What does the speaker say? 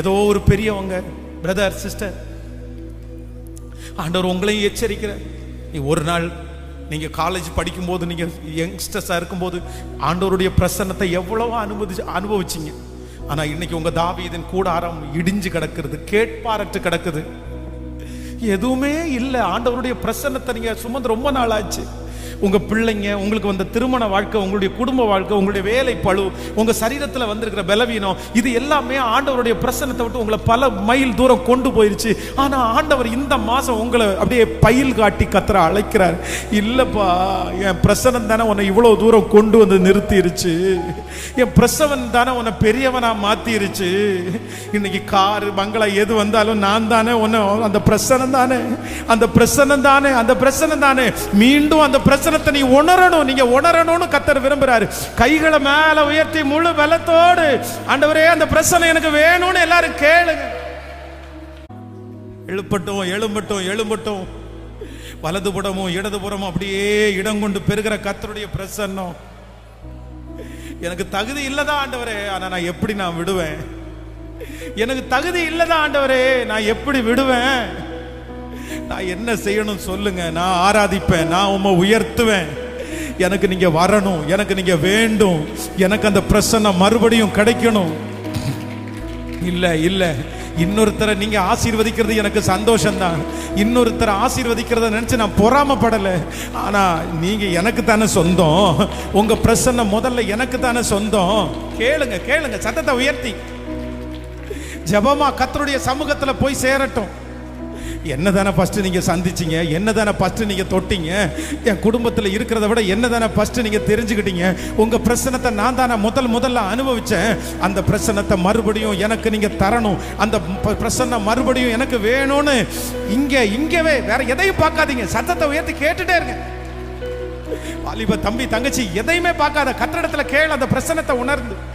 ஏதோ ஒரு பெரியவங்க பிரதர் சிஸ்டர் ஆண்டவர் உங்களையும் எச்சரிக்கிறார். நீ ஒரு நாள் நீங்க காலேஜ் படிக்கும்போது நீங்க யங்ஸ்டர்ஸா இருக்கும்போது ஆண்டவருடைய பிரசன்னத்தை எவ்வளவோ அனுபவிச்சு அனுபவிச்சீங்க. ஆனா இன்னைக்கு உங்க தாவீதின் கூடாரம் இடிஞ்சு கிடக்கிறது கேட்பாரற்று கிடக்குது. எதுவுமே இல்லை. ஆண்டவருடைய பிரசன்னத்தை நீங்க சுமந்து ரொம்ப நாள் ஆச்சு உங்க பிள்ளைங்க உங்களுக்கு வந்த திருமண வாழ்க்கை உங்களுடைய குடும்ப வாழ்க்கை உங்களுடைய வேலை பழு உங்க சரீரத்துல வந்திருக்கிற பலவீனம் இது எல்லாமே ஆண்டவருடைய பிரசன்னத்தை விட்டு உங்களை பல மைல் தூரம் கொண்டு போயிருச்சு. ஆனா ஆண்டவர் இந்த மாசம் உங்களை அப்படியே பயில் காட்டி கத்துற அழைக்கிறார். இல்லப்பா என் பிரசனம் தானே உன்னை இவ்வளவு தூரம் கொண்டு வந்து நிறுத்திருச்சு. என் பிரசவன் தானே உன்னை பெரியவனா மாத்திருச்சு. இன்னைக்கு காரு பங்களா எது வந்தாலும் நான் தானே உன்னை அந்த பிரசனம் தானே அந்த பிரசனம் தானே அந்த பிரசனம் தானே மீண்டும் அந்த வசனத்தை நீ உணரணும். நீங்க உணரணும்னு கத்தர் விரும்புறாரு. கைகளை மேல உயர்த்தி முழு பலத்தோடு ஆண்டவரே அந்த பிரசனம் எனக்கு வேணும்னு எல்லாரும் கேளுங்க. எழுப்பட்டும் எழும்பட்டும் எழும்பட்டும். வலதுபுறமும் இடதுபுறமும் அப்படியே இடம் கொண்டு பெருகிற கத்தருடைய பிரசன்னம். எனக்கு தகுதி இல்லதான் ஆண்டவரே. ஆனா நான் எப்படி நான் விடுவேன்? எனக்கு தகுதி இல்லதான் ஆண்டவரே. நான் எப்படி விடுவேன்? நான் என்ன செய்யணும் சொல்லுங்க. நான் ஆராதிப்பேன். நான் உம்மை உயர்த்துவேன். எனக்கு நீங்க வரணும். எனக்கு நீங்க வேண்டும். எனக்கு அந்த பிரசன்னம் மறுபடியும் கிடைக்கணும். இல்ல இல்ல. இன்னொருத்தரை நீங்க ஆசீர்வதிக்கிறது எனக்கு சந்தோஷம்தான். இன்னொருத்தரை ஆசீர்வதிக்கிறத நினைச்சு நான் பொறாமப்படல. ஆனா நீங்க எனக்கு தானே சொந்தம். உங்க பிரசன்னம் முதல்ல எனக்கு தானே சொந்தம். கேளுங்க கேளுங்க. சத்தத்தை உயர்த்தி. ஜெபமா கத்தருடைய சமூகத்துல போய் சேரட்டும். என்ன தானே ஃபர்ஸ்ட் நீங்க சந்திச்சீங்க? என்ன தானே ஃபர்ஸ்ட் நீங்கள் தொட்டிங்க? என் குடும்பத்தில் இருக்கிறத விட என்ன தானே ஃபர்ஸ்ட் நீங்க தெரிஞ்சுக்கிட்டீங்க? உங்க பிரச்சனத்தை நான் தானே முதல் முதல்ல அனுபவிச்சேன். அந்த பிரச்சனத்தை மறுபடியும் எனக்கு நீங்க தரணும். அந்த ப- பிரசன்ன மறுபடியும் எனக்கு வேணும்னு இங்கே இங்கேவே வேற எதையும் பார்க்காதீங்க. சத்தத்தை உயர்த்தி கேட்டுட்டே இருங்க. வாலிப தம்பி தங்கச்சி எதையுமே பார்க்காத. கத்திரிடத்துல கேள் அந்த பிரச்சனத்தை உணர்ந்து.